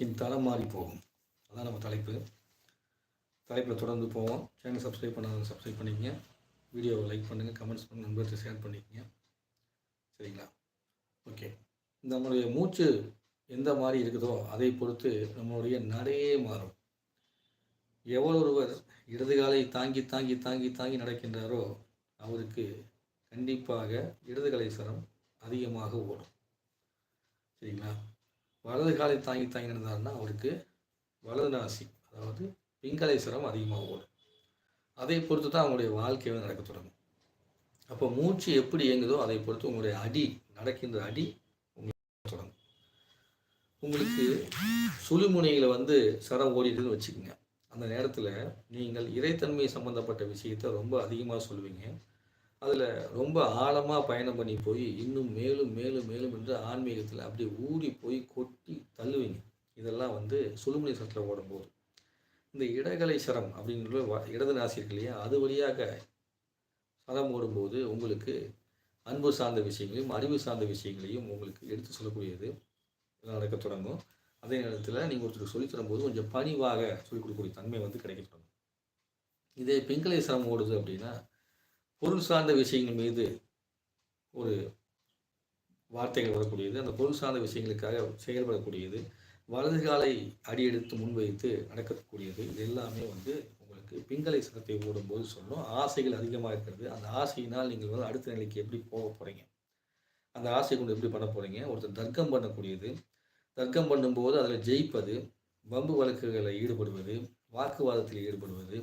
வாழ்க்கையின் தரம் மாறி போகும். அதான் நம்ம தலைப்பு. தலைப்பில் தொடர்ந்து போவோம். சேனல் சப்ஸ்கிரைப் பண்ணாத சப்ஸ்கிரைப் பண்ணிக்கங்க. வீடியோவை லைக் பண்ணுங்கள் கமெண்ட்ஸ் பண்ணுங்கள் நண்பர்கிட்ட ஷேர் பண்ணிக்கங்க. சரிங்களா? ஓகே நம்மளுடைய மூச்சு எந்த மாதிரி இருக்குதோ அதை பொறுத்து நம்மளுடைய நடையே மாறும். எவ்வளொருவர் இடதுகாலை இடது காலை தாங்கி தாங்கி தாங்கி தாங்கி நடக்கின்றாரோ அவருக்கு கண்டிப்பாக இடது கலை சரம் அதிகமாக ஓடும். சரிங்களா? வலது காலை தாங்கி தாங்கி நடந்தாருன்னா அவருக்கு வலது நாசி அதாவது பிங்கலை சரம் அதிகமாக ஓடும் அதை பொறுத்து தான் அவங்களுடைய வாழ்க்கையை நடக்க தொடங்கும். அப்போ மூச்சு எப்படி இயங்குதோ அதை பொறுத்து உங்களுடைய அடி நடக்கின்ற அடி உங்களுக்கு தொடங்கும். உங்களுக்கு சுழிமுனையில் வந்து சரம் ஓடிட்டுன்னு வச்சுக்கோங்க. அந்த நேரத்தில் நீங்கள் இறைத்தன்மை சம்மந்தப்பட்ட விஷயத்த ரொம்ப அதிகமாக சொல்லுவீங்க. அதில் ரொம்ப ஆழமாக பயணம் பண்ணி போய் இன்னும் மேலும் மேலும் மேலும் என்று ஆன்மீகத்தில் அப்படியே ஊறி போய் கொட்டி தள்ளுவீங்க. இதெல்லாம் வந்து சுழுமுனை சரத்தில் ஓடும்போது. இந்த இடகலை சரம் அப்படின்ற வ- இடது நாசி இருக்கு இல்லையா? அது வழியாக சரம் ஓடும்போது உங்களுக்கு அன்பு சார்ந்த விஷயங்களையும் அறிவு சார்ந்த விஷயங்களையும் உங்களுக்கு எடுத்து சொல்லக்கூடியது. நடக்க தொடங்கும். அதே நேரத்தில் நீங்கள் ஒருத்தருக்கு சொல்லித் தரும்போது கொஞ்சம் பணிவாக சொல்லிக் கொடுக்கக்கூடிய தன்மை வந்து கிடைக்க தொடங்கும். இதே பிங்களை சரம் ஓடுது அப்படின்னா பொருள் சார்ந்த விஷயங்கள் மீது ஒரு வார்த்தைகள் வரக்கூடியது. அந்த பொருள் சார்ந்த விஷயங்களுக்காக செயல்படக்கூடியது. வலது காலை அடியெடுத்து முன்வைத்து நடக்கக்கூடியது. இது எல்லாமே வந்து உங்களுக்கு பிங்களை சனத்தை ஓடும்போது சொல்லும். ஆசைகள் அதிகமாக இருக்கிறது. அந்த ஆசையினால் நீங்கள் வந்து அடுத்த நிலைக்கு எப்படி போக போகிறீங்க அந்த ஆசை கொண்டு எப்படி பண்ண போகிறீங்க ஒருத்தர் தர்க்கம் பண்ணக்கூடியது. தர்க்கம் பண்ணும்போது அதில் ஜெயிப்பது வம்பு வழக்குகளில் ஈடுபடுவது வாக்குவாதத்தில் ஈடுபடுவது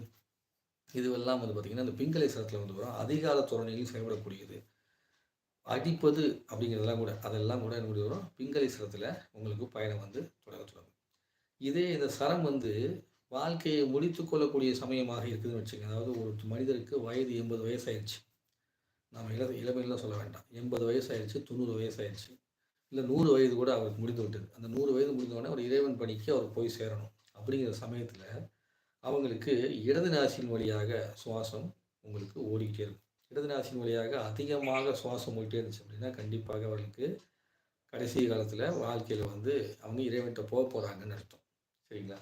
இதுவெல்லாம் வந்து பார்த்திங்கன்னா இந்த பிங்களை சரத்தில் வந்து வரும் அதிகார தோரணையில் செயல்படக்கூடியது. அடிப்பது அப்படிங்கிறதெல்லாம் கூட அதெல்லாம் கூட என்ன வரும் பிங்களை சரத்தில் உங்களுக்கு பயணம் வந்து தொடங்க தொடங்கும். இதே இந்த சரம் வந்து வாழ்க்கையை முடித்து கொள்ளக்கூடிய சமயமாக இருக்குதுன்னு வச்சுக்கோங்க. அதாவது ஒரு மனிதருக்கு வயது எண்பது வயசாயிருச்சு. நம்ம இள இளமையிலாம் சொல்ல வேண்டாம். எண்பது வயசாயிருச்சு தொண்ணூறு வயசாயிருச்சு. இல்லை நூறு வயது கூட அவருக்கு முடிந்து விட்டது. அந்த நூறு வயது முடிந்தோடனே ஒரு இறைவன் பணிக்கு அவர் போய் சேரணும். அப்படிங்கிற சமயத்தில் அவங்களுக்கு இடது நாசின் வழியாக சுவாசம் உங்களுக்கு ஓடிக்கிட்டே இருக்கும். இடது நாசின் வழியாக அதிகமாக சுவாசம் ஓடிட்டே இருந்துச்சு அப்படின்னா கண்டிப்பாக அவர்களுக்கு கடைசி காலத்தில் வாழ்க்கையில் வந்து அவங்க இறைவன்கிட்ட போக போகிறாங்கன்னு அர்த்தம். சரிங்களா?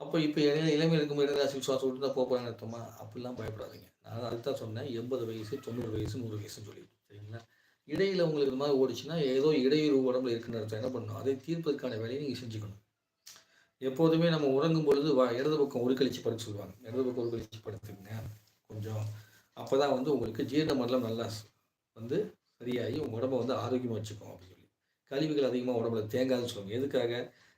அப்போ இப்போ இளைய இளமையில் இருக்கும் இடது நாசியில் சுவாசம் விட்டு தான் போக போகிறாங்கன்னு அர்த்தமா? அப்படிலாம் பயப்படாதீங்க. நான் அதுதான் சொன்னேன். எண்பது வயசு தொண்ணூறு வயசு நூறு வயசுன்னு சொல்லி சரிங்களா? இடையில் உங்களுக்கு இது மாதிரி ஓடிச்சுன்னா ஏதோ இடையூறு உடம்புல இருக்குன்னு அர்த்தம். என்ன பண்ணணும்? அதை தீர்ப்பதற்கான வேலையை நீங்கள் செஞ்சுக்கணும். எப்போதுமே நம்ம உறங்கும் பொழுது வா இடது பக்கம் ஒரு கழிச்சு படுக்க சொல்லுவாங்க. இடது பக்கம் உருக்கழிச்சு கழிச்சு படுத்துங்க கொஞ்சம் அப்போ தான் வந்து உங்களுக்கு ஜீரண மண்டலம் நல்லா வந்து சரியாகி உங்கள் உடம்பை வந்து ஆரோக்கியமாக வச்சுக்கும் அப்படின்னு சொல்லி. கழிவுகள் அதிகமாக உடம்புல தேங்காதுன்னு சொல்லுவாங்க. எதுக்காக?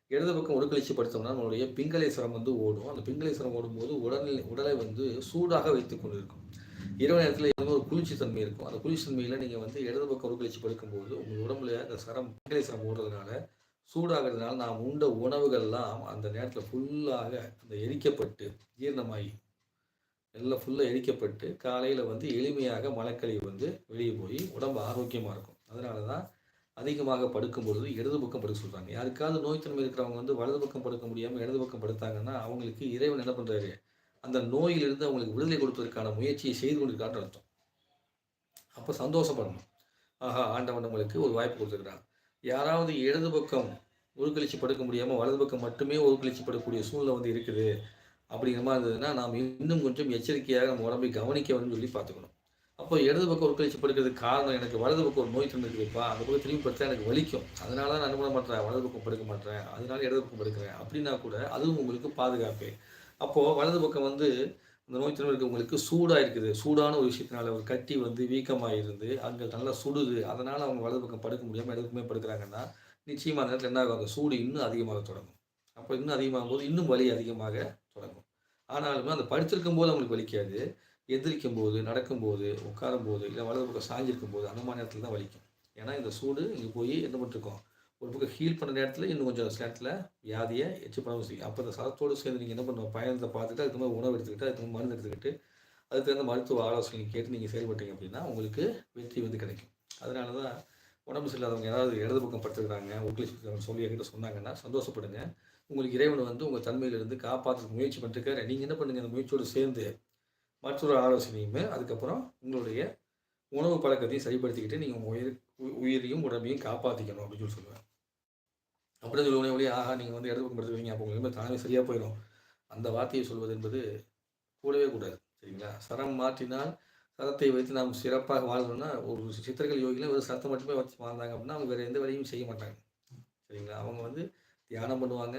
இடது பக்கம் ஒரு படுத்தோம்னா நம்மளுடைய பிங்களை சிரம் வந்து ஓடும். அந்த பிங்களை சிரம் ஓடும்போது உடலில் உடலை வந்து சூடாக வைத்துக் கொண்டு இருக்கும் இரவு நேரத்தில் ஏதோ ஒரு குளிர்ச்சி தன்மை இருக்கும். அந்த குளிர்ச்சி தன்மையில் நீங்கள் வந்து இடது பக்கம் ஒரு படுக்கும்போது உங்கள் உடம்புல அந்த சரம் பிங்களை சிரம் ஓடுறதுனால சூடாகிறதுனால நாம் உண்ட உணவுகள்லாம் அந்த நேரத்தில் ஃபுல்லாக அந்த எரிக்கப்பட்டு ஜீரணமாகி எல்லாம் ஃபுல்லாக எரிக்கப்பட்டு காலையில் வந்து எளிமையாக மலக்கழிவு வந்து வெளியே போய் உடம்பு ஆரோக்கியமாக இருக்கும். அதனால தான் அதிகமாக படுக்கும் பொழுது இடது பக்கம் படுக்க சொல்கிறாங்க யாருக்காவது நோய்த்தன்மை இருக்கிறவங்க வந்து வலது பக்கம் படுக்க முடியாமல் இடது பக்கம் படுத்தாங்கன்னா அவங்களுக்கு இறைவன் என்ன பண்ணுறாரு அந்த நோயிலிருந்து அவங்களுக்கு விடுதலை கொடுப்பதற்கான முயற்சியை செய்து கொண்டிருக்கான்னு அர்த்தம். அப்போ சந்தோஷப்படணும். ஆஹா ஆண்டவன் நம்மளுக்கு ஒரு வாய்ப்பு கொடுத்துருக்குறான். யாராவது இடது பக்கம் உருக்கழிச்சு படுக்க முடியாமல் வலது பக்கம் மட்டுமே உருக்கழிச்சு படக்கூடிய சூழ்நிலை வந்து இருக்குது. அப்படிங்கிற மாதிரி இருந்ததுன்னா நாம் இன்னும் கொஞ்சம் எச்சரிக்கையாக நம்ம உடம்பை கவனிக்க வேணும்னு சொல்லி பார்த்துக்கணும். அப்போ இடது பக்கம் உருக்கழிச்சு படுக்கிறதுக்கு காரணம் எனக்கு வலது பக்கம் ஒரு நோய் தந்துருக்குதுப்பா அந்த பக்கம் திரும்பி படுத்தா எனக்கு வலிக்கும். அதனால தான் நான் பண்ண மாட்டேன்? வலது பக்கம் படுக்க மாட்டேன். அதனால இடது பக்கம் படுக்கிறேன். அப்படின்னா கூட அதுவும் உங்களுக்கு பாதுகாப்பு. அப்போது வலது பக்கம் வந்து இந்த நோய் திரும்ப இருக்கவங்களுக்கு சூடாக இருக்குது. சூடான ஒரு விஷயத்தினால ஒரு கட்டி வந்து வீக்கமாக இருந்து அங்கே நல்லா சுடுது. அதனால் அவங்க வலது பக்கம் படுக்க முடியாமல் எதுக்குமே படுக்கிறாங்கன்னா நிச்சயமாக அந்த நேரத்தில் என்ன ஆகும்? அந்த சூடு இன்னும் அதிகமாக தொடங்கும். அப்போ இன்னும் அதிகமாகும் போது இன்னும் வலி அதிகமாக தொடங்கும். ஆனாலுமே அந்த படுத்திருக்கும் போது அவங்களுக்கு வலிக்காது. எந்திரிக்கும் போது நடக்கும்போது உட்காரும் போது இல்லை வலது பக்கம் சாஞ்சிருக்கும் போது அந்த மாதிரி நேரத்தில் தான் வலிக்கும். ஏன்னா இந்த சூடு இங்கே போய் என்ன பண்ணிருக்கோம் ஒரு பக்கம் ஹீல் பண்ண நேரத்தில் இன்னும் கொஞ்சம் சில நேரத்தில் வியாதியை எச்சு பண்ணவும் செய்யும் அப்போ அந்த சதத்தோடு சேர்ந்து நீங்கள் என்ன பண்ணுவோம் பயணத்தை பார்த்துட்டு அதுக்கு மாதிரி உணவு எடுத்துக்கிட்டு அதுக்கு மாதிரி மருந்து எடுத்துக்கிட்டு அதுக்கு தகுந்த மருத்துவ ஆலோசனை கேட்டு நீங்கள் செயல்பட்டீங்க அப்படின்னா உங்களுக்கு வெற்றி வந்து கிடைக்கும். அதனால தான் உடம்பு சரியில்லாதவங்க ஏதாவது இடது பக்கம் படுத்துக்கிறாங்க உக்லிஷ் சொல்லி என்கிட்ட சொன்னாங்கன்னா சந்தோஷப்படுங்க. உங்களுக்கு இறைவன் வந்து உங்கள் தன்மையிலிருந்து காப்பாற்றுறதுக்கு முயற்சி பண்ணிருக்காரு. நீங்கள் என்ன பண்ணுங்கள் அந்த முயற்சியோடு சேர்ந்து மற்றொரு ஆலோசனையுமே அதுக்கப்புறம் உங்களுடைய உணவு பழக்கத்தையும் சரிப்படுத்திக்கிட்டு நீங்கள் உங்கள் உயிர் உ- உயிரையும் உடம்பையும் காப்பாற்றிக்கணும் அப்படின்னு சொல்லி சொல்லுவேன். அப்படின்னு சொல்லுவோம் ஒளி ஆஹா நீங்கள் வந்து இடது பக்கம் படுத்துவீங்க அப்போ உங்களுக்கு தானே சரியாக போயிடும் அந்த வார்த்தையை சொல்வது என்பது கூடவே கூடாது சரிங்களா? சரம் மாற்றினால் சரத்தை வைத்து நாம் சிறப்பாக வாழணும்னா ஒரு சித்திரங்கள் யோகியில் ஒரு சரத்தை மட்டுமே வச்சு வாழ்ந்தாங்க அப்படின்னா அவங்க வேறு எந்த வேலையும் செய்ய மாட்டாங்க சரிங்களா? அவங்க வந்து தியானம் பண்ணுவாங்க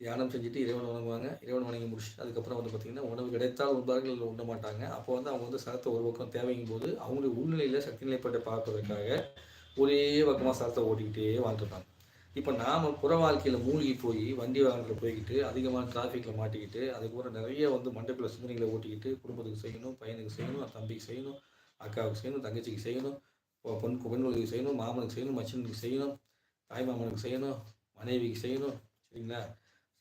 தியானம் செஞ்சுட்டு இறைவன் வணங்குவாங்க இறைவன் வணங்கி முடிச்சுட்டு அதுக்கப்புறம் வந்து பார்த்திங்கன்னா உணவு கிடைத்தால் உண்பார்கள் இல்லை உண்ண மாட்டாங்க. அப்போ வந்து அவங்க வந்து சரத்தை ஒரு பக்கம் தேவைங்கும் போது அவங்களுடைய உள்நிலையில் சக்தி நிலைப்பட்ட பார்ப்பதற்காக ஒரே பக்கமாக சரத்தை ஓட்டிக்கிட்டே வாழ்ந்துருப்பாங்க இப்போ நாம் புற வாழ்க்கையில் மூழ்கி போய் வண்டி வாகனத்தில் போய்கிட்டு அதிகமான டிராஃபிக்கில் மாட்டிக்கிட்டு அதுக்கப்புறம் நிறைய வந்து மண்டபத்தில் சிந்தனைகளை ஓட்டிக்கிட்டு குடும்பத்துக்கு செய்யணும் பையனுக்கு செய்யணும் தம்பிக்கு செய்யணும் அக்காவுக்கு செய்யணும் தங்கச்சிக்கு செய்யணும் பொன் பெண்களுக்கு செய்யணும் மாமனுக்கு செய்யணும் மச்சனுக்கு செய்யணும் தாய் மாமனுக்கு செய்யணும் மனைவிக்கு செய்யணும் சரிங்களா?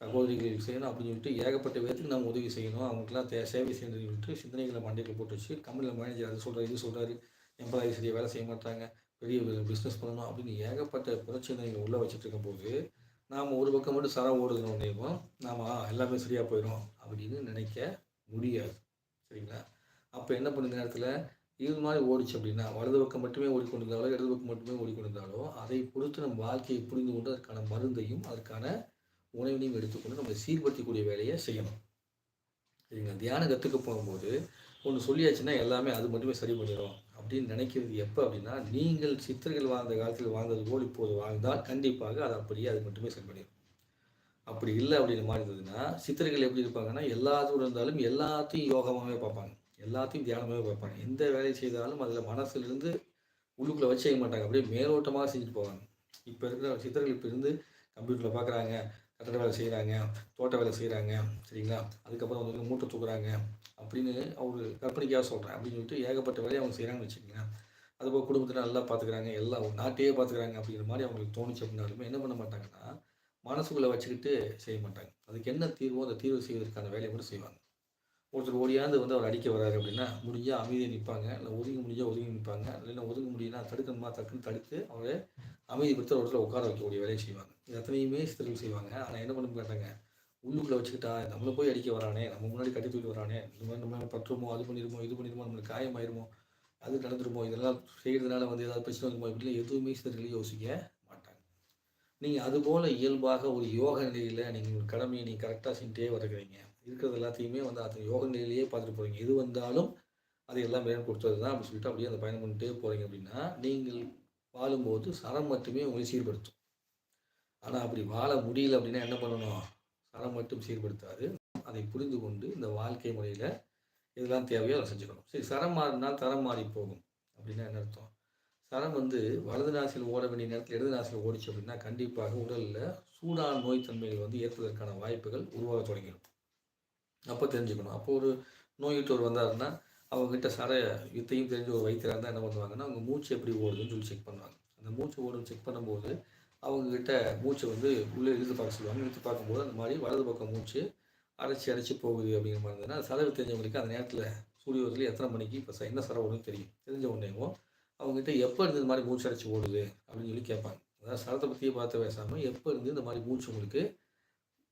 சகோதரிகளுக்கு செய்யணும் அப்படின்னு சொல்லிட்டு ஏகப்பட்ட பேர்த்துக்கு நம்ம உதவி செய்யணும். அவங்களுக்குலாம் தே சேவை செய்யணும்னு சொல்லிட்டு சிந்தனைகளை மண்டையில் போட்டு வச்சு கம்பெனியில் மேனேஜர் அது சொல்கிறார் இது சொல்கிறாரு எம்ப்ளாயி சரியாக வேலை செய்ய மாட்டாங்க பெரிய பிஸ்னஸ் பண்ணணும் அப்படின்னு ஏகப்பட்ட பிரச்சனைகள் உள்ளே வச்சுட்டு இருக்கும்போது நாம் ஒரு பக்கம் மட்டும் சரம் ஓடுதுன்னு நாம் எல்லாமே சரியாக போயிடும் அப்படின்னு நினைக்க முடியாது. சரிங்களா? அப்போ என்ன பண்ணுற நேரத்தில் இது மாதிரி ஓடிச்சு அப்படின்னா வலது பக்கம் மட்டுமே ஓடிக்கொண்டிருந்தாலோ இடது பக்கம் மட்டுமே ஓடிக்கொண்டிருந்தாலோ அதை பொறுத்து நம்ம வாழ்க்கையை புரிந்து கொண்டு அதற்கான மருந்தையும் அதற்கான உணவினையும் எடுத்துக்கொண்டு நம்ம சீர்படுத்தக்கூடிய வேலையை செய்யணும். சரிங்களா? தியானம் கற்றுக்க போகும்போது ஒன்று சொல்லியாச்சுன்னா எல்லாமே அது மட்டுமே சரி பண்ணிடும் அப்படின்னு நினைக்கிறது எப்போ அப்படின்னா நீங்கள் சித்தர்கள் வாழ்ந்த காலத்தில் வாழ்ந்தது போல் இப்போது வாழ்ந்தால் கண்டிப்பாக அது அப்படியே அது மட்டுமே செயல்படும் பண்ணிடும் அப்படி இல்லை அப்படின்னு மாதிரி இருந்ததுன்னா சித்தர்கள் எப்படி இருப்பாங்கன்னா எல்லாத்தோடு இருந்தாலும் எல்லாத்தையும் யோகமாகவே பார்ப்பாங்க. எல்லாத்தையும் தியானமாகவே பார்ப்பாங்க. எந்த வேலையை செய்தாலும் அதில் மனசுலேருந்து உள்ளுக்குள்ளே வச்சு செய்ய மாட்டாங்க. அப்படியே மேலோட்டமாக செஞ்சுட்டு போவாங்க. இப்போ இருக்கிற சித்தர்கள் இப்போ இருந்து கம்ப்யூட்டரில் பார்க்குறாங்க. கட்டட வேலை செய்கிறாங்க தோட்ட வேலை செய்கிறாங்க சரிங்களா? அதுக்கப்புறம் வந்து மூட்டை தூக்குறாங்க அப்படின்னு அவர் கற்பனைக்காக சொல்கிறேன் அப்படின்னு சொல்லிட்டு ஏகப்பட்ட வேலையை அவங்க செய்கிறாங்கன்னு வச்சுக்கோங்களேன். அதுபோல் குடும்பத்தை நல்லா பார்த்துக்கிறாங்க எல்லாம் நாட்டையே பார்த்துக்கிறாங்க அப்படிங்கிற மாதிரி அவங்களுக்கு தோணுச்சு அப்படின்னாலுமே என்ன பண்ண மாட்டாங்கன்னா மனசுக்குள்ளே வச்சுக்கிட்டு செய்ய மாட்டாங்க. அதுக்கு என்ன தீர்வோ அந்த தீர்வு செய்வதற்கான வேலையை மட்டும் செய்வாங்க. ஒருத்தர் ஓடியாந்து வந்து அவர் அடிக்க வராரு அப்படின்னா முடிஞ்சால் அமைதியை நிற்பாங்க இல்லை ஒதுங்கி முடிஞ்சால் ஒதுங்கி நிற்பாங்க இல்லைன்னா ஒதுங்க முடியும்னா தடுக்கணுமா தடுக்குன்னு தடுத்து அவரை அமைதிப்படுத்த ஒரு இடத்துல உட்கார வைக்கக்கூடிய வேலையை செய்வாங்க. இது எத்தனையுமே சித்தர்கள் செய்வாங்க. ஆனால் என்ன பண்ண கேட்டாங்க? உள்ளுக்குள்ளே வச்சுக்கிட்டா நம்மளை போய் அடிக்க வரானே நம்ம முன்னாடி கட்டி தூக்கி வரானே இந்த மாதிரி நம்ம பற்றுமோ அது பண்ணிடுமோ இது பண்ணிடுமோ நம்மளுக்கு காயமாயிருமோ அது நடந்துருமோ இதெல்லாம் செய்கிறதுனால வந்து ஏதாவது பிரச்சனை வருமோ இப்படிலாம் எதுவுமே சித்தர்கள் யோசிக்க மாட்டாங்க. நீங்கள் அதுபோல் இயல்பாக ஒரு யோக நிலையில் நீங்கள் கடமையை நீங்கள் கரெக்டாக செஞ்சுட்டே வருகிறீங்க இருக்கிறது எல்லாத்தையுமே வந்து அது யோக நிலையிலேயே பார்த்துட்டு போகிறீங்க எது வந்தாலும் அது எல்லாம் மேலும் கொடுத்தது தான் அப்படின்னு சொல்லிட்டு அப்படியே அந்த பயணம் பண்ணிட்டே போகிறீங்க அப்படின்னா நீங்கள் வாழும்போது சரம் மட்டுமே உங்களை சீர்படுத்தும். ஆனால் அப்படி வாழ முடியல அப்படின்னா என்ன பண்ணணும்? சரம் மட்டும் சீர்படுத்தாது. அதை புரிந்து கொண்டு இந்த வாழ்க்கை முறையில் இதெல்லாம் தேவையோ அதை செஞ்சுக்கணும். சரி சரம் மாறினா தரம் மாறி போகும் அப்படின்னா என்ன அர்த்தம்? சரம் வந்து வலது நாசியில் ஓட வேண்டிய நேரத்தில் இடது நாசியில் ஓடிச்சு அப்படின்னா கண்டிப்பாக உடலில் சூடான நோய் தன்மைகள் வந்து ஏற்பதற்கான வாய்ப்புகள் உருவாக தொடங்கிடும். அப்போ தெரிஞ்சுக்கணும். அப்போ ஒரு நோயிட்டோர் வந்தாருன்னா அவங்ககிட்ட சர வித்தையும் தெரிஞ்ச ஒரு வைத்தியராக இருந்தால் என்ன பண்ணுவாங்கன்னா அவங்க மூச்சு எப்படி ஓடுதுன்னு சொல்லி செக் பண்ணுவாங்க. அந்த மூச்சு ஓடுன்னு செக் பண்ணும்போது அவங்கக்கிட்ட மூச்சை வந்து உள்ளே இழுத்து பார்க்க சொல்லுவாங்க. இழுத்து பார்க்கும்போது அந்த மாதிரி வலது பக்கம் மூச்சு அடைச்சி அடைச்சி போகுது அப்படிங்கிற மாதிரி இருந்ததுன்னா செலவு தெரிஞ்சவங்களுக்கு அந்த நேரத்தில் சூரிய எத்தனை மணிக்கு இப்போ என்ன சரம் ஓடுன்னு தெரியும். தெரிஞ்ச உடனேவும் அவங்ககிட்ட எப்போ இருந்து இந்த மாதிரி மூச்சு அடைச்சி ஓடுது அப்படின்னு சொல்லி கேட்பாங்க. அதாவது சரத்தை பற்றியே பார்த்து பேசாமல் எப்போ இருந்து இந்த மாதிரி மூச்சு உங்களுக்கு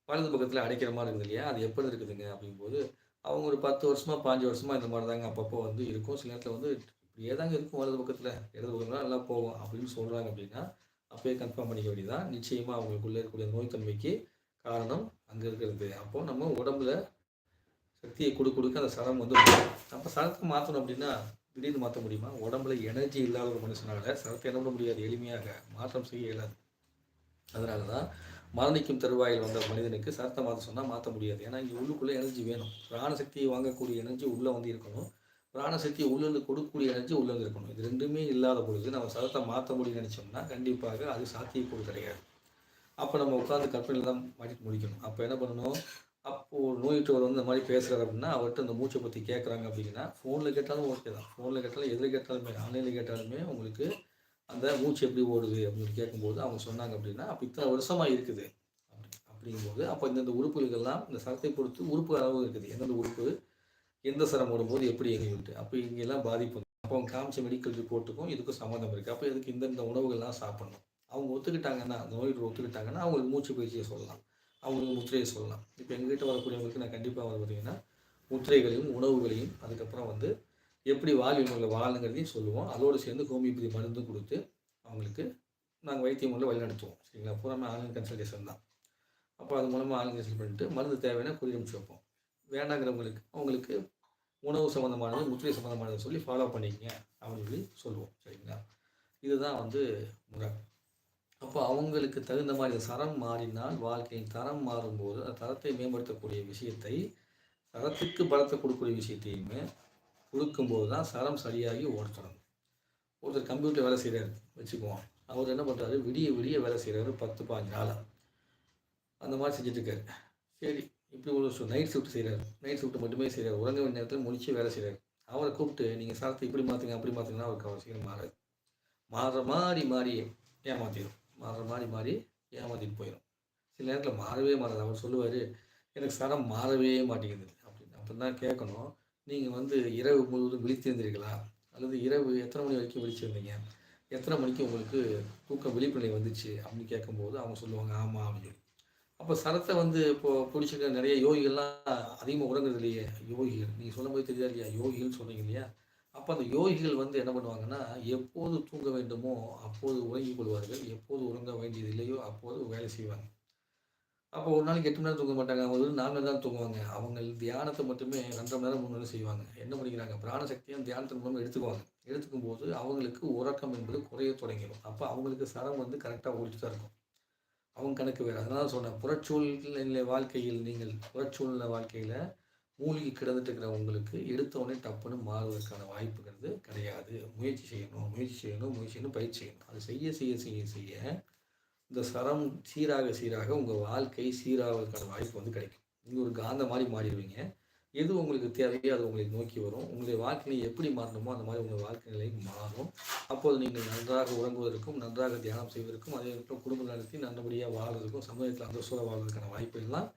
வலது பக்கத்தில் அடைக்கிற மாதிரி இருக்குது இல்லையா? அது எப்படி இருக்குதுங்க அப்படிங்கும்போது அவங்க ஒரு பத்து வருஷமாக பாஞ்சு வருஷமாக இந்த மாதிரி தாங்க அப்பப்போ வந்து இருக்கும். சில நேரத்தில் வந்து இப்படியே தாங்க இருக்கும் வலது பக்கத்தில் இடது பக்கத்தில் நல்லா போகும் அப்படின்னு சொல்கிறாங்க அப்படின்னா அப்போயே கன்ஃபார்ம் பண்ணிக்க வேண்டியதான் நிச்சயமாக அவங்களுக்குள்ளே இருக்கக்கூடிய நோய்த்தன்மைக்கு காரணம் அங்கே இருக்கிறது. அப்போது நம்ம உடம்புல சக்தியை கொடு கொடுக்க அந்த சரம் வந்து அப்போ சதத்தை மாற்றணும் அப்படின்னா திடீர்னு மாற்ற முடியுமா? உடம்புல எனர்ஜி இல்லாத ஒரு மனுஷனால சதத்தை என்ன பண்ண முடியாது? எளிமையாக மாற்றம் செய்ய இயலாது. அதனால தான் மரணிக்கும் தருவாயில் வந்த மனிதனுக்கு சரத்தை மாற்ற சொன்னால் மாற்ற முடியாது. ஏன்னா இங்கே உள்ளுக்குள்ளே எனர்ஜி வேணும். பிராணசக்தியை வாங்கக்கூடிய எனர்ஜி உள்ளே வந்து இருக்கணும். பிராணசக்தியை உள்ளேருந்து கொடுக்கக்கூடிய எனர்ஜி உள்ளேருந்து இருக்கணும். இது ரெண்டுமே இல்லாத பொழுது நம்ம சரத்தை மாற்ற முடியும்னு நினச்சோம்னா கண்டிப்பாக அது சாத்தியக்கூடு கிடையாது. அப்போ நம்ம உட்காந்து கற்பனையில் தான் மாட்டிட்டு முடிக்கணும். அப்போ என்ன பண்ணணும்? அப்போது நோயிட்டவர் வந்து இந்த மாதிரி பேசுகிறார் அப்படின்னா அவர்கிட்ட அந்த மூச்சை பற்றி கேட்குறாங்க அப்படின்னா ஃபோனில் கேட்டாலும் ஓகே தான். ஃபோனில் கேட்டாலும் எதில் கேட்டாலுமே ஆன்லைனில் கேட்டாலுமே உங்களுக்கு அந்த மூச்சு எப்படி ஓடுது அப்படின்னு கேட்கும்போது அவங்க சொன்னாங்க அப்படின்னா அப்போ இத்தனை வருஷமாக இருக்குது. அப்படி அப்படிங்கும்போது அப்போ இந்தந்த உறுப்புகள்லாம் இந்த சரத்தை பொறுத்து உறுப்பு அளவு இருக்குது. எந்தெந்த உறுப்பு எந்த சரம் ஓடும்போது எப்படி எங்கிட்டு அப்போ இங்கெல்லாம் பாதிப்பு. அப்போ அவங்க காமிச்ச மெடிக்கல் ரிப்போர்ட்டுக்கும் இதுக்கும் சம்மந்தம் இருக்குது அப்போ இதுக்கு இந்தந்த உணவுகள்லாம் சாப்பிட்ணும். அவங்க ஒத்துக்கிட்டாங்கன்னா நோய் ஒத்துக்கிட்டாங்கன்னா அவங்களுக்கு மூச்சு பயிற்சியை சொல்லலாம். அவங்களுக்கு முத்திரையை சொல்லலாம். இப்போ எங்ககிட்ட வரக்கூடியவங்களுக்கு நான் கண்டிப்பாக வந்து பார்த்தீங்கன்னா முத்திரைகளையும் உணவுகளையும் அதுக்கப்புறம் வந்து எப்படி வாழ்வியங்களை வாழணுங்கிறதையும் சொல்லுவோம். அதோடு சேர்ந்து ஹோமியோபதி மருந்தும் கொடுத்து அவங்களுக்கு நாங்கள் வைத்தியம் மூலம் வழிநடத்துவோம். சரிங்களா? பூராமே ஆன்லைன் கன்சல்டேஷன் தான். அப்போ அது மூலமாக ஆன்லைன் கன்சல்ட் பண்ணிட்டு மருந்து தேவையான குறி வைப்போம். வேண்டாங்கிறவங்களுக்கு அவங்களுக்கு உணவு சம்மந்தமானது முத்திரை சம்மந்தமானது சொல்லி ஃபாலோ பண்ணிக்கங்க அப்படின்னு சொல்லி சொல்லுவோம். சரிங்களா? இதுதான் வந்து முறை. அப்போ அவங்களுக்கு தகுந்த மாதிரி தரம் சரம் மாறினால் வாழ்க்கையின் தரம் மாறும்போது அந்த தரத்தை மேம்படுத்தக்கூடிய விஷயத்தை தரத்துக்கு பலத்தை கொடுக்கக்கூடிய விஷயத்தையுமே கொடுக்கும்போது தான் சரம் சரியாகி ஓடத்தணும் ஒருத்தர் கம்ப்யூட்டர் வேலை செய்கிறாரு வச்சுக்குவோம். அவர் என்ன பண்ணுறாரு விடிய விடிய வேலை செய்கிறாரு பத்து பாஞ்சு நாளாக அந்த மாதிரி செஞ்சுட்டு இருக்காரு. சரி இப்படி ஒரு நைட் ஷிஃப்ட் செய்கிறாரு நைட் ஷிஃப்ட் மட்டுமே செய்கிறார் உறங்க வேண்டிய நேரத்தில் முடிச்சு வேலை செய்கிறார் அவரை கூப்பிட்டு நீங்கள் சரத்தை இப்படி மாற்றுங்க அப்படி மாற்றுங்கன்னா அவருக்கு அவசியம் மாறாது. மாறுற மாதிரி மாறி ஏமாற்றிடும் மாறுற மாதிரி மாறி ஏமாற்றிட்டு போயிடும் சில நேரத்தில் மாறவே மாறாது. அவர் சொல்லுவார் எனக்கு சரம் மாறவே மாட்டேங்குது. அப்படின்னு. அப்போ தான் கேட்கணும் நீங்கள் வந்து இரவு முழுவதும் விழித்திருந்தீர்களா அல்லது இரவு எத்தனை மணி வரைக்கும் விழிச்சிருந்தீங்க? எத்தனை மணிக்கு உங்களுக்கு தூக்கம் விழிப்புணர்வு வந்துச்சு அப்படின்னு கேட்கும்போது அவங்க சொல்லுவாங்க ஆமாம் அப்படின்னு அப்போ சரத்தை வந்து இப்போது பிடிச்சிருக்க நிறைய யோகிகள்லாம் அதிகமாக உறங்குறது இல்லையே யோகிகள். நீங்கள் சொல்லும்போது தெரியாது இல்லையா? யோகிகள்னு சொன்னீங்க இல்லையா? அப்போ அந்த யோகிகள் வந்து என்ன பண்ணுவாங்கன்னா எப்போது தூங்க வேண்டுமோ அப்போது உறங்கிக் கொள்வார்கள். எப்போது உறங்க வேண்டியது இல்லையோ அப்போது வேலை செய்வாங்க. அப்போ ஒரு நாளைக்கு எட்டு மணி நேரம் தூங்க மாட்டாங்க. அவங்க வந்து நாலு நேரம் தான் தூங்குவாங்க. அவங்க தியானத்தை மட்டுமே ரெண்டரை மணி நேரம் மூணு நேரம் செய்வாங்க. என்ன பண்ணிக்கிறாங்க? பிராணசக்தியும் தியானத்தின் மூலம் எடுத்துக்குவாங்க. எடுத்துக்கும் போது அவங்களுக்கு உறக்கம் என்பது குறைய தொடங்கிடும். அப்போ அவங்களுக்கு சரம் வந்து கரெக்டாக ஓடிட்டு தான் இருக்கும். அவங்க கணக்கு வேறு. அதனால சொன்னேன். புறச்சூழ்நிலை வாழ்க்கையில் நீங்கள் புறச்சூழ்நிலை வாழ்க்கையில் மூழ்கி கிடந்துட்டு இருக்கிற உங்களுக்கு எடுத்தவொடனே டப்புன்னு மாறுவதற்கான வாய்ப்புங்கிறது கிடையாது. முயற்சி செய்யணும் முயற்சி செய்யணும் முயற்சி செய்யணும் பயிற்சி செய்யணும். அது செய்ய செய்ய செய்ய செய்ய இந்த சரம் சீராக சீராக உங்கள் வாழ்க்கை சீராகிறதுக்கான வாய்ப்பு வந்து கிடைக்கும். நீங்கள் ஒரு காந்த மாதிரி மாறிடுவீங்க. எது உங்களுக்கு தேவையோ அது உங்களை நோக்கி வரும். உங்களுடைய வாழ்க்கையை எப்படி மாறணுமோ அந்த மாதிரி உங்கள் வாழ்க்கை நிலை மாறும். அப்போது நீங்கள் நன்றாக உறங்குவதற்கும் நன்றாக தியானம் செய்வதற்கும் அதே நேரத்தில் குடும்ப நடத்தி நல்லபடியாக வாழ்வதற்கும் சமூகத்தில் அந்த சூழல் வாழ்வதற்கான வாய்ப்பு எல்லாம்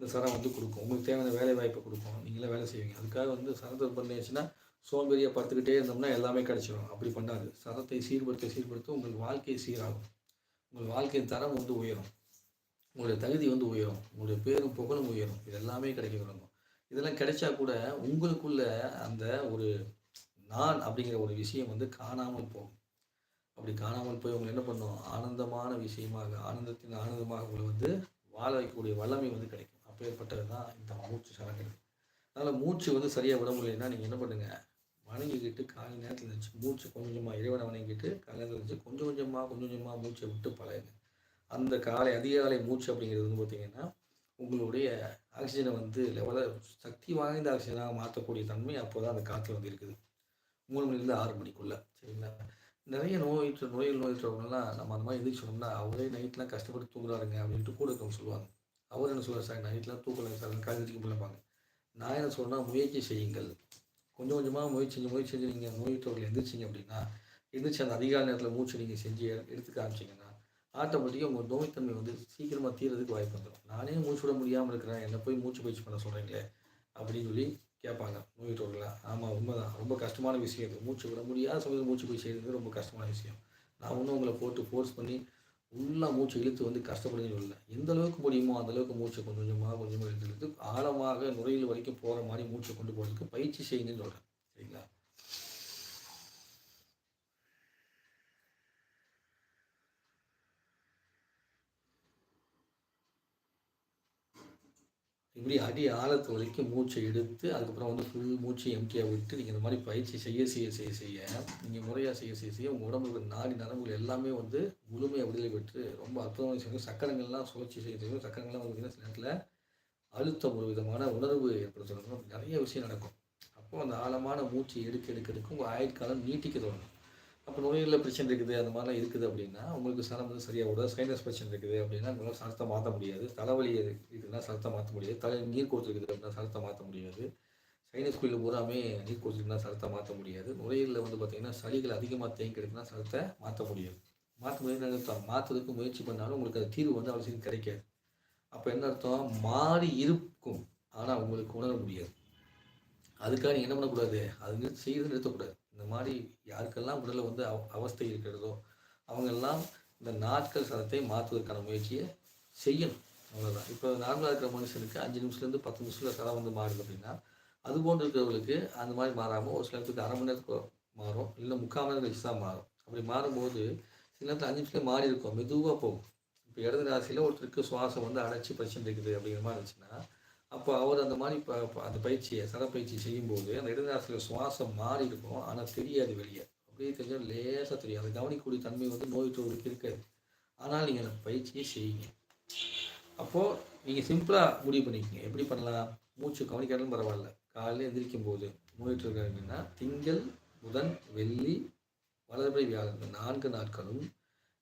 இந்த சரம் வந்து கொடுக்கும். உங்களுக்கு தேவையான வேலை வாய்ப்பை கொடுக்கும். நீங்களே வேலை செய்வீங்க. அதுக்காக வந்து சரத்தை பண்ணியாச்சுன்னா சோம்பேறியாக படுத்துக்கிட்டே இருந்தோம்னா எல்லாமே கிடச்சிடும் அப்படி பண்ணாது. சரத்தை சீர்படுத்த சீர்படுத்த உங்கள் வாழ்க்கை சீராகும். உங்கள் வாழ்க்கையின் தரம் வந்து உயரும். உங்களுடைய தகுதி வந்து உயரும். உங்களுடைய பேரும் புகழும் உயரும். இது எல்லாமே கிடைக்க தொடங்கும். இதெல்லாம் கிடைச்சா கூட உங்களுக்குள்ள அந்த ஒரு நான் அப்படிங்கிற ஒரு விஷயம் வந்து காணாமல் போகும். அப்படி காணாமல் போய் உங்களை என்ன பண்ணும்? ஆனந்தமான விஷயமாக ஆனந்தத்தின் ஆனந்தமாக உங்களை வந்து வாழ வைக்கக்கூடிய வல்லமை வந்து கிடைக்கும். அப்பேற்பட்டது தான் இந்த மூச்சு சரங்கள் அதனால் மூச்சு வந்து சரியாக விட முடியலைன்னா நீங்கள் என்ன பண்ணுங்கள் வணங்கிக்கிட்டு காலை நேரத்தில் இருந்துச்சு மூச்சு கொஞ்சம் கொஞ்சமாக இறைவனை வணங்கிட்டு காலை நேரத்தில் இருந்துச்சு கொஞ்சம் கொஞ்சமாக கொஞ்சம் கொஞ்சமாக மூச்சை விட்டு பழகுங்க. அந்த காலை அதிகாலை மூச்சு அப்படிங்கிறது வந்து பார்த்திங்கன்னா உங்களுடைய ஆக்சிஜனை வந்து லெவலில் சக்தி வாய்ந்த ஆக்சிஜனாக மாற்றக்கூடிய தன்மை அப்போ தான் அந்த காற்று வந்து இருக்குது. மூணு மணிலேருந்து ஆறு மணிக்குள்ளே சரிங்களா? நிறைய நோய் நோய்கள் நோயிற்றவங்கலாம் நம்ம அந்த மாதிரி எதிர்ச்சோம்னா அவரே நைட்லாம் கஷ்டப்பட்டு தூங்குறாருங்க அப்படின்ட்டு கூட இருக்கவங்க சொல்லுவாங்க. அவர் என்ன சொல்கிறார் சார் நைட்லாம் தூக்கலை சார் காலேஜுக்கு பிள்ளைப்பாங்க நான் என்ன சொல்கிறேன்னா முயற்சி செய்யுங்கள். கொஞ்சம் கொஞ்சமாக முயற்சி செஞ்சு முயற்சி செஞ்சு நீங்கள் நோயிட்டவர்கள் எழுந்திரிச்சிங்க அப்படின்னா எந்திரிச்சு அந்த அதிகால நேரத்தில் மூச்சு நீங்கள் செஞ்சு எடுத்துக்க ஆரம்பிச்சிங்கன்னா ஆட்டோமேட்டிக்காக உங்கள் நோய்த்தன்மை வந்து சீக்கிரமாக தீரதுக்கு வாய்ப்பு வந்துடும் நானே மூச்சு விட முடியாமல் இருக்கிறேன் என்னை போய் மூச்சு பயிற்சி பண்ண சொல்கிறீங்களே அப்படின்னு சொல்லி கேட்பாங்க நோயிட்டவர்களாக ஆமாம் உண்மைதான். ரொம்ப கஷ்டமான விஷயம் இது. மூச்சு விட முடியாத சமயத்தில் மூச்சு பயிற்சி செய்கிறது ரொம்ப கஷ்டமான விஷயம். நான் ஒன்றும் உங்களை போட்டு ஃபோர்ஸ் பண்ணி உள்ளே மூச்சு இழுத்து வந்து கஷ்டப்படுதுன்னு சொல்லல. எந்த அளவுக்கு முடியுமோ அந்த அளவுக்கு மூச்சை கொஞ்சம் கொஞ்சமாக கொஞ்சமாக இழுத்து இழுத்து ஆழமாக நுரையில் வரைக்கும் போகிற மாதிரி மூச்சை கொண்டு போகிறதுக்கு பயிற்சி செய்யணும்னு சொல்கிறேன் சரிங்களா? இப்படி அடி ஆழத்து வரைக்கும் மூச்சை எடுத்து அதுக்கப்புறம் வந்து ஃபுல் மூச்சை எம்டியாக விட்டு நீங்கள் இந்த மாதிரி பயிற்சி செய்ய செய்ய செய்ய செய்ய நீங்கள் முறையாக செய்ய செய்ய செய்ய உங்கள் உடம்புல நாடி நரம்புகள் எல்லாமே வந்து முழுமையாக விடுதலை பெற்று ரொம்ப அற்புதமான செய்யும் சக்கரங்கள்லாம் சுழற்சி செய்ய செய்யும் சக்கரங்கள்லாம் வந்து சில நேரத்தில் அழுத்தம் ஒரு விதமான உணர்வு ஏற்படுத்தணும் நிறைய விஷயம் நடக்கும். அப்போது அந்த ஆழமான மூச்சு எடுக்க எடுக்க உங்கள் ஆயுட்காலம் நீட்டிக்க தொடங்கும். அப்போ நோய்களில் பிரச்சனை இருக்குது அந்த மாதிரிலாம் இருக்குது அப்படின்னா உங்களுக்கு சரம் வந்து சரியாக விடாது சைனஸ் பிரச்சனை இருக்குது அப்படின்னா உங்களால் சரத்தை மாற்ற முடியாது. தலைவலி இருக்குதுன்னா சரத்தை மாற்ற முடியாது. தலை நீர் கொடுத்துருக்குது அப்படின்னா சரத்தை மாற்ற முடியாது. சைனஸ் குயில் பூராமே நீர் கொடுத்துருக்குன்னா சரத்தை மாற்ற முடியாது. நுரையீரலில் வந்து பார்த்திங்கன்னா சளிகள் அதிகமாக தேங்கி கிடைக்குன்னா சரத்தை மாற்ற முடியாது. மாற்ற முடியாது மாற்றுறதுக்கு முயற்சி பண்ணாலும் உங்களுக்கு அந்த தீர்வு வந்து அவசியம் கிடைக்காது. அப்போ என்ன அர்த்தம்? மாறி இருக்கும். ஆனால் உங்களுக்கு உணர முடியாது. அதுக்காக நீங்கள் என்ன பண்ணக்கூடாது? அது செய்யறது நிறுத்தக்கூடாது. இந்த மாதிரி யாருக்கெல்லாம் உடலில் வந்து அவ அவஸ்தை இருக்கிறதோ அவங்கெல்லாம் இந்த நாட்கள் சதத்தை மாற்றுவதற்கான முயற்சியை செய்யணும். அவ்வளோதான் இப்போ நார்மலாக இருக்கிற மனுஷனுக்கு அஞ்சு நிமிஷத்துலேருந்து பத்து நிமிஷத்தில் சதம் வந்து மாறுது அப்படின்னா அது போன்று இருக்கிறவங்களுக்கு அந்த மாதிரி மாறாமல் ஒரு சில நேரத்துக்கு அரை மணி நேரத்துக்கு மாறும் இல்லை முக்கால் மணி நேரம் கழிச்சு தான் மாறும். அப்படி மாறும்போது சில நேரத்தில் அஞ்சு நிமிஷத்துல மாறி இருக்கும் மெதுவாக போகும். இப்போ இடது ராசியில் ஒருத்தருக்கு சுவாசம் வந்து அடைச்சி பிரச்சனை இருக்குது அப்படிங்கிற மாதிரி இருந்துச்சுன்னா அப்போ அவர் அந்த மாதிரி ப அந்த பயிற்சியை சரப்பயிற்சி செய்யும்போது அந்த இடது சுவாசம் மாறி இருக்கும். ஆனால் தெரியாது வெளியே. அப்படியே தெரிஞ்சால் லேசாக தெரியும். அதை கவனிக்கக்கூடிய தன்மை வந்து நோய் தொழிலுக்கு இருக்காது. ஆனால் நீங்கள் அந்த பயிற்சியை செய்யுங்க. அப்போது நீங்கள் சிம்பிளாக முடிவு பண்ணிக்கங்க. எப்படி பண்ணலாம்? மூச்சு கவனிக்காலும் பரவாயில்ல. காலையில் எந்திரிக்கும் போது மூடிட்டு இருக்காங்கன்னா திங்கள் புதன் வெள்ளி வலதுபடி வியாழன். இந்த நான்கு நாட்களும்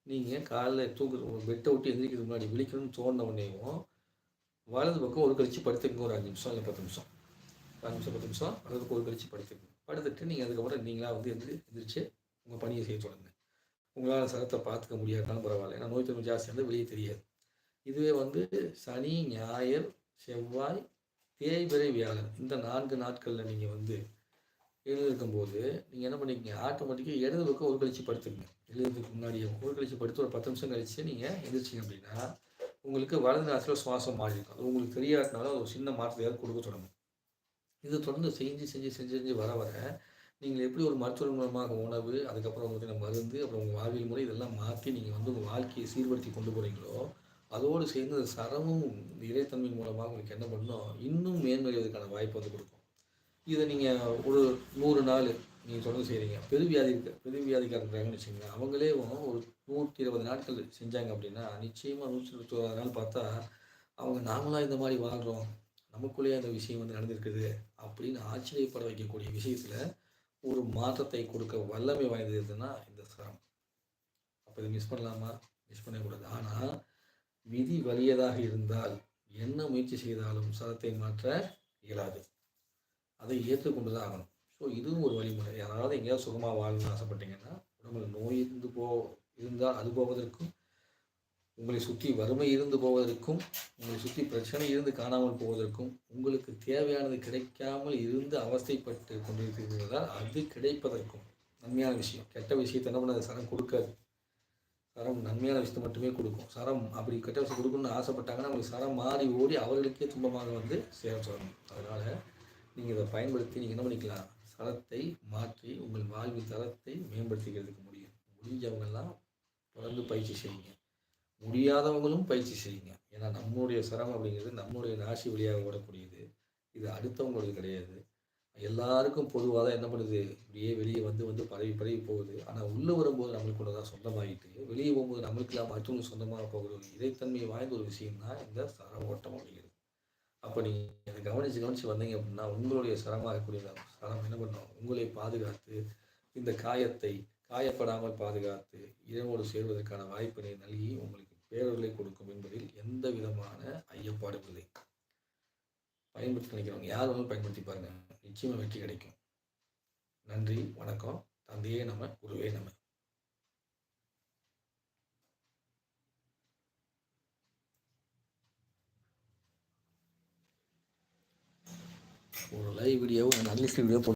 நீங்கள் காலைல தூக்கு பெட்டை விட்டு எந்திரிக்கிறது முன்னாடி விழிக்கணும்னு தோணுன உடனேயும் வலது பக்கம் ஒரு கழிச்சு படுத்துக்கங்க ஒரு அஞ்சு நிமிஷம் இல்லை பத்து நிமிஷம். அஞ்சு நிமிஷம் பத்து நிமிஷம் வலது பக்கம் ஒரு கழிச்சு படுத்துக்கங்க. படுத்துட்டு நீங்கள் அதுக்கப்புறம் நீங்களாக வந்து எந்திரி எந்திரிச்சு உங்கள் பணியை செய்ய தொடங்க. உங்களால் சரத்தை பார்த்துக்க முடியாதுனாலும் பரவாயில்ல. ஏன்னா நோய் தொற்று ஜாஸ்தி இருந்தால் வெளியே தெரியாது. இதுவே வந்து சனி ஞாயிறு செவ்வாய் தேய்பிறை வியாழன் இந்த நான்கு நாட்களில் நீங்கள் வந்து எழுதியிருக்கும்போது நீங்கள் என்ன பண்ணிக்கங்க? ஆட்டோமேட்டிக்காக இடது பக்கம் ஒரு கழிச்சு படுத்துக்கங்க. எழுதுறதுக்கு முன்னாடியே ஒரு கழிச்சு படுத்து ஒரு பத்து நிமிஷம் கழிச்சு நீங்கள் எழுந்திரிச்சிங்க அப்படின்னா உங்களுக்கு வலது நேரத்தில் சுவாசம் மாறி இருக்கும். அது உங்களுக்கு தெரியாதனால ஒரு சின்ன மாற்றத்தையாவது கொடுக்க தொடங்கும். இது தொடர்ந்து செஞ்சு செஞ்சு செஞ்சு செஞ்சு வர வர நீங்கள் எப்படி ஒரு மருத்துவ மூலமாக உணவு அதுக்கப்புறம் உங்களுக்கு மருந்து அப்புறம் உங்கள் வாழ்வியல் முறை இதெல்லாம் மாற்றி நீங்கள் வந்து உங்கள் வாழ்க்கையை சீர்படுத்தி கொண்டு போகிறீங்களோ அதோடு சேர்ந்து அந்த சரமும் இறைத்தன்மை மூலமாக உங்களுக்கு என்ன பண்ணணும் இன்னும் மேன்மடைவதற்கான வாய்ப்பு வந்து கொடுக்கும். இதை நீங்கள் ஒரு நூறு நாள் நீங்கள் தொடர்ந்து செய்கிறீங்க பெருவியாதி பெருவியாதிக்காரங்கிறாங்கன்னு பெருவியாதிக்காரங்க வச்சுக்கோங்க அவங்களே ஒரு நூற்றி இருபது நாட்கள் செஞ்சாங்க அப்படின்னா நிச்சயமாக நூற்றி இருபத்தி நாள் பார்த்தா அவங்க நாமளாக இந்த மாதிரி வாழ்கிறோம் நமக்குள்ளேயே அந்த விஷயம் வந்து நடந்திருக்குது அப்படின்னு ஆச்சரியப்பட வைக்கக்கூடிய விஷயத்தில் ஒரு மாற்றத்தை கொடுக்க வல்லமை வாய்ந்தது எதுன்னா இந்த சரம் அப்போ இதை மிஸ் பண்ணலாமா? மிஸ் பண்ணக்கூடாது. ஆனால் விதி வலியதாக இருந்தால் என்ன முயற்சி செய்தாலும் சரத்தை மாற்ற இயலாது. அதை ஏற்றுக்கொண்டு தான் ஆகணும். ஸோ இதுவும் ஒரு வழிமுறை. யாராவது எங்கேயாவது சுகமாக வாழணும்னு ஆசைப்பட்டீங்கன்னா உடம்புல நோய் இருந்து போ இருந்தால் அது போவதற்கும் உங்களை சுற்றி வறுமை இருந்து போவதற்கும் உங்களை சுற்றி பிரச்சனை இருந்து காணாமல் போவதற்கும் உங்களுக்கு தேவையானது கிடைக்காமல் இருந்து அவஸ்தைப்பட்டு கொண்டிருக்கிறதால் அது கிடைப்பதற்கும் நன்மையான விஷயம். கெட்ட விஷயத்தை என்ன பண்ணாது? சரம் கொடுக்காது. சரம் நன்மையான விஷயத்தை மட்டுமே கொடுக்கும். சரம் அப்படி கெட்ட விஷயம் கொடுக்கணும்னு ஆசைப்பட்டாங்கன்னா உங்களுக்கு சரம் மாறி ஓடி அவர்களுக்கே துன்பமாக வந்து சேர சொல்லணும் அதனால் நீங்கள் இதை பயன்படுத்தி நீங்கள் என்ன பண்ணிக்கலாம்? தரத்தை மாற்றி உங்கள் வாழ்வின் தரத்தை மேம்படுத்திக்கிறதுக்கு முடியும். முடிஞ்சவங்கெல்லாம் தொடர்ந்து பயிற்சி செய்யுங்க. முடியாதவங்களும் பயிற்சி செய்யுங்க. ஏன்னா நம்மளுடைய சரம் அப்படிங்கிறது நம்மளுடைய நாசி வழியாக ஓடக்கூடியது. இது அடுத்தவங்களுடைய கிடையாது. எல்லாருக்கும் பொதுவாக தான் என்ன பண்ணுது? இப்படியே வெளியே வந்து வந்து பரவி பரவி போகுது. ஆனால் உள்ளே வரும்போது நம்மளுக்கு தான் சொந்தமாகிட்டு வெளியே போகும்போது நம்மளுக்கு இல்லாமல் மற்றவங்களுக்கு சொந்தமாக போகிற ஒரு இறைத்தன்மை வாய்ந்த ஒரு விஷயம் தான் இந்த சர ஓட்டம் அப்படிங்கிறது. அப்போ நீங்கள் கவனித்து கவனித்து வந்தீங்க அப்படின்னா உங்களுடைய சரமாக இருக்கக்கூடிய சரம் என்ன பண்ணும்? உங்களை பாதுகாத்து இந்த காயத்தை காயப்படாமல் பாதுகாத்து இறைவோடு சேர்வதற்கான வாய்ப்பினை நல்கி உங்களுக்கு பேரர்களை கொடுக்கும் என்பதில் எந்த விதமான ஐயப்பாடும் இல்லை. பயன்படுத்தி நினைக்கிறவங்க யார் ஒன்றும் பயன்படுத்தி பாருங்க. நிச்சயமாக வெற்றி கிடைக்கும். நன்றி வணக்கம். தந்தையே நம்ம குருவே நம்ம. ஒரு லைவ் வீடியோ அனலிஸ்ட் வீடியோ